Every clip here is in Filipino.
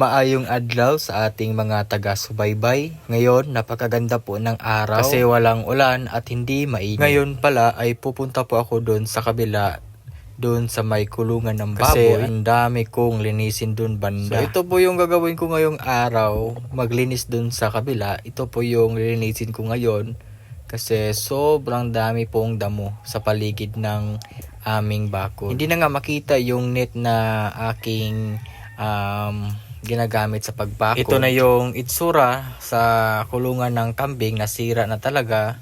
Maayong adlaw sa ating mga taga-subaybay. Ngayon, napakaganda po ng araw kasi walang ulan at hindi mainit. Ngayon pala ay pupunta po ako doon sa kabila doon sa may kulungan ng baboy. Kasi ang dami kong linisin doon banda. So ito po yung gagawin ko ngayong araw, maglinis doon sa kabila. Ito po yung linisin ko ngayon kasi sobrang dami pong damo sa paligid ng aming bakod. Hindi na nga makita yung net na aking um, ginagamit sa pagbako. Ito na yung itsura sa kulungan ng kambing, nasira na talaga.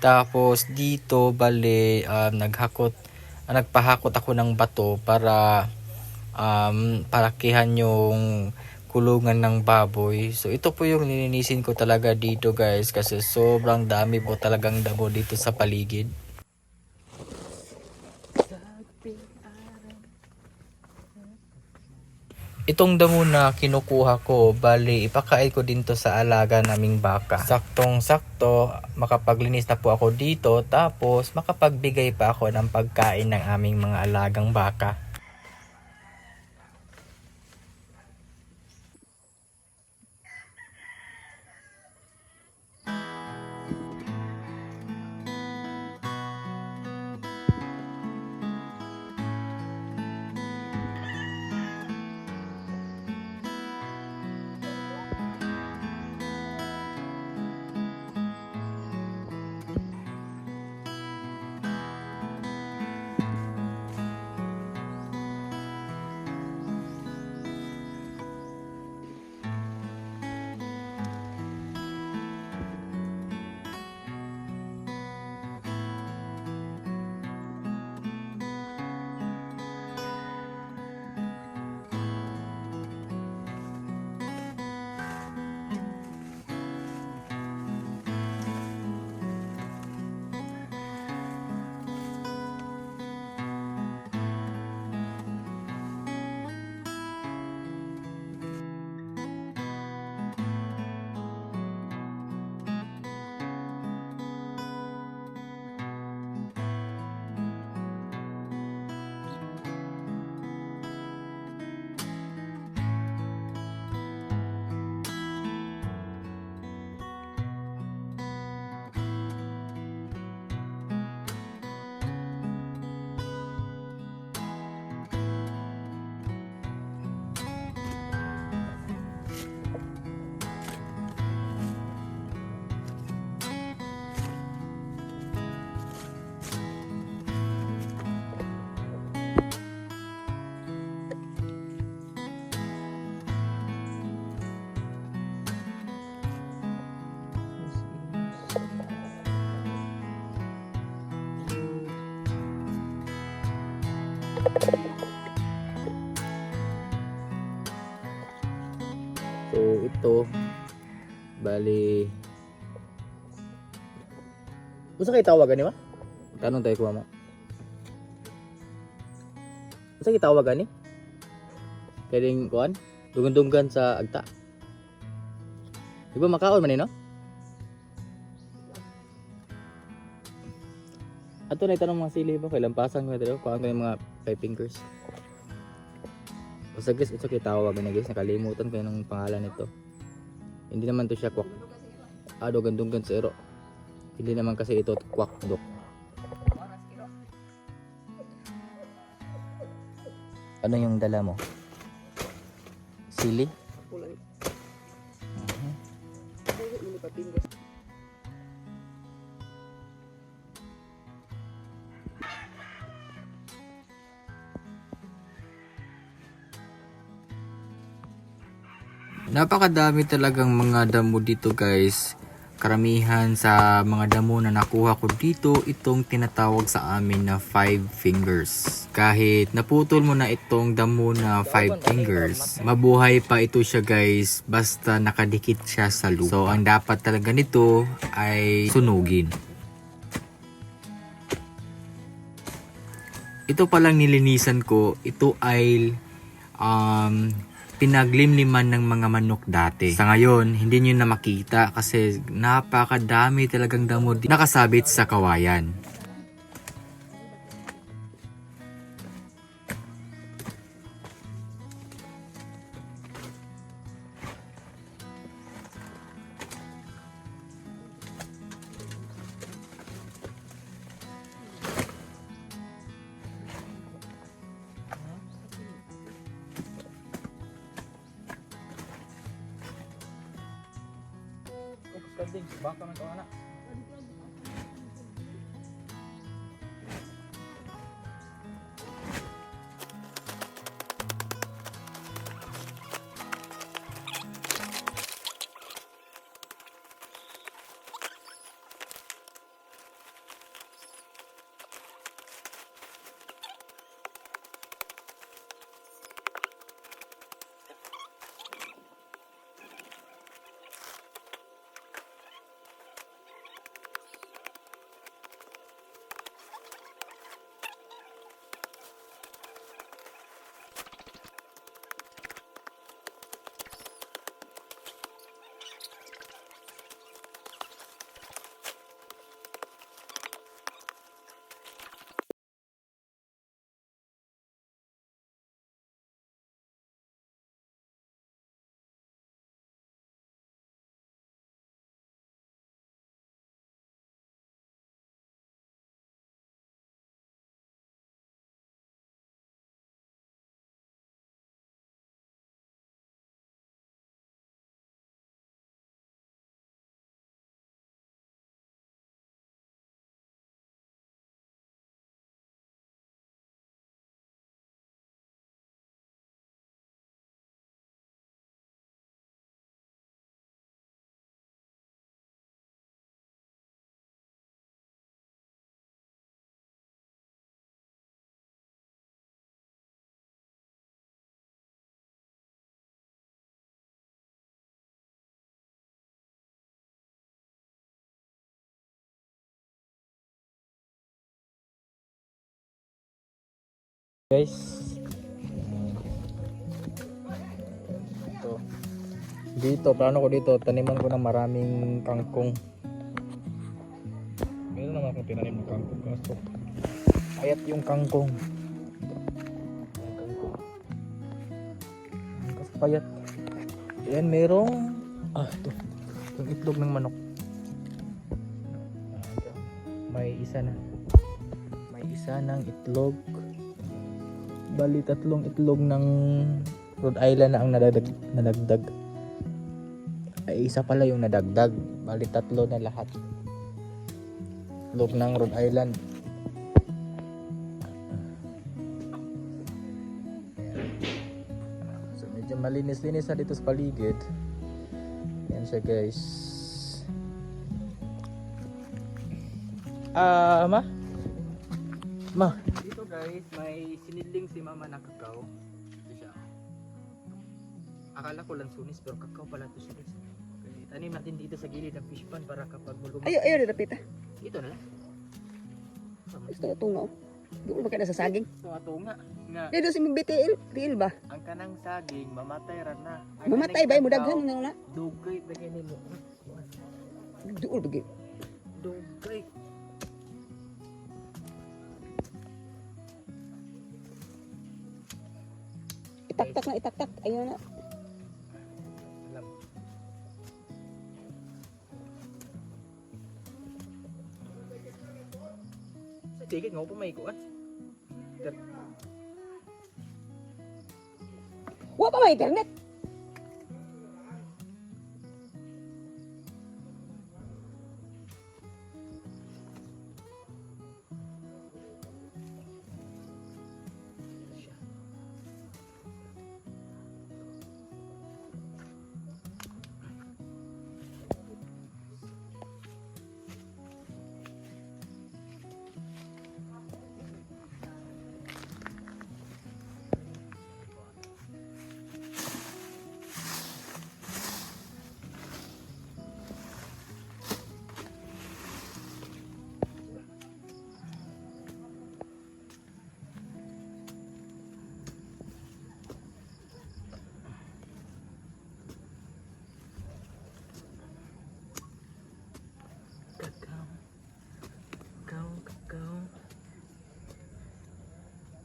Tapos dito bali um, naghakot ah, nagpahakot ako ng bato para um, parakihan yung kulungan ng baboy. So ito po yung nilinisin ko talaga dito guys kasi sobrang dami po talagang damo dito sa paligid. Itong damo na kinukuha ko, bali ipakain ko din to sa alaga naming baka. Saktong sakto, makapaglinis na po ako dito, tapos makapagbigay pa ako ng pagkain ng aming mga alagang baka. So ito bali Usa kay tawagan ni ba? Tanong tayo kuha mo. Usa kay tawagan ni? Pwedeng kuan? Dugan-dugan sa agta. Di ba makaon man ni no? Ato na itanong mga sili ba? Kailan pasang ko ito? Kuhaan ko yung mga five fingers. Basta guys, ito kay tawagan na guys. Nakalimutan ko yung pangalan nito. Hindi naman to siya kwak. Dugan-dugan sa ero. Hindi naman kasi ito kwak dok. Ano yung dala mo? Sili? Napakadami talagang mga damo dito guys. Karamihan sa mga damo na nakuha ko dito, itong tinatawag sa amin na five fingers. Kahit naputol mo na itong damo na five fingers, mabuhay pa ito siya guys, basta nakadikit siya sa lupa. So ang dapat talaga nito ay sunugin. Ito palang nilinisan ko, ito ay um, pinaglimliman ng mga manok dati. Sa ngayon, hindi nyo na makita kasi napakadami talagang damo nakasabit sa kawayan. Ding, baka man to anak. Guys. Ito. Dito, plano ko dito, taniman ko ng maraming kangkong. Meron naman akong tinanim ng kangkong kaso. Ayat yung kangkong. Yung kangkong. Ang Kaso payat. Ayan, merong ah, ito. Yung itlog ng manok. May isa na. May isa ng itlog. Bali tatlong itlog ng Rhode Island na ang nadagdag, nadagdag. Ay isa pala yung nadagdag. Bali tatlo na lahat. Itlog ng Rhode Island. So medyo malinis-linis na dito sa paligid. Yan siya guys. Ah, ma? Ma, dito guys, may sinidling si mama na kakao. Ito siya. Akala ko lang sunis pero kakao pala ito siya guys. Okay, tanim natin dito sa gilid ng fish pan para kapag mulumot. Ayo, ayo, dirapita. Ito na lang. Gusto ko tunga. Doon ba ka na sa saging? Ito ato nga. Nga, Dito si BTL, real ba? ang kanang saging, mamatay ra na. Ang Mamatay ba mo kakao, daghan na na? Dugay ba ganyan mo? Doon ba Dugay. Itaktak na itaktak. Ayun na. Sa tigit nga po may kuan. Wa pa may internet.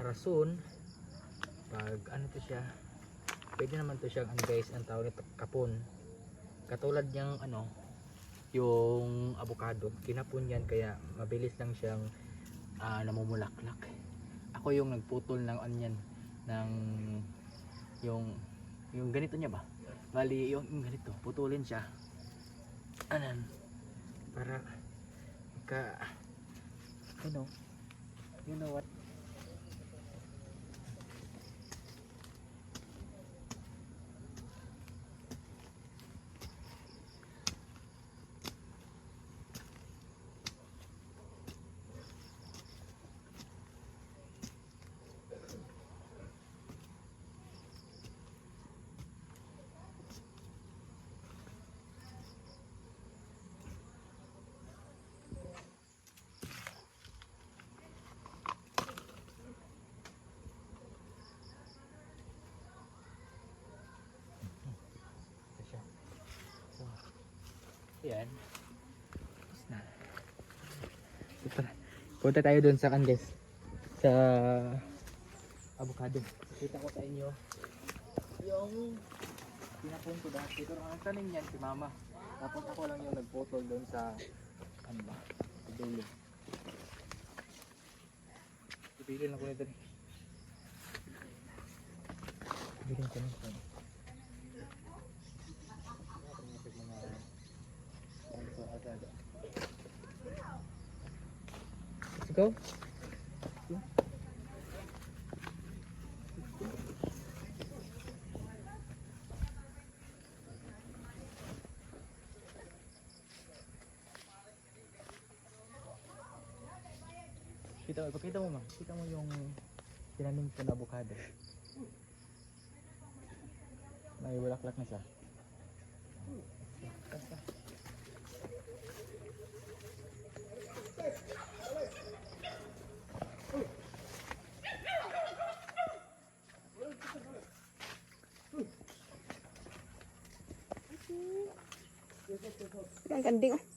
Para soon, pag ano to siya, pwede naman to siya, ano guys, ang tawag nito, kapon. Katulad niyang ano, yung avocado, kinapon yan kaya mabilis lang siyang ah, namumulaklak. Ako yung nagputol ng onion ng yung yung ganito niya ba? Bali yung, yung ganito, putulin siya. anan para ka you know you know what yan. Tapos na. Ito na. Punta tayo dun sa kan guys. Sa avocado. Kita ko sa inyo yung pinapon ko dati. Pero ang tanim niyan si mama. Tapos ako lang yung nagputol doon sa ano ba? Sa dulo. Ibilin ako nito. Ibilin ko nito. Let's go. Kita mo, ipakita mo ma. Kita mo yung tinanim ko na avocado. May bulaklak na siya. Oh.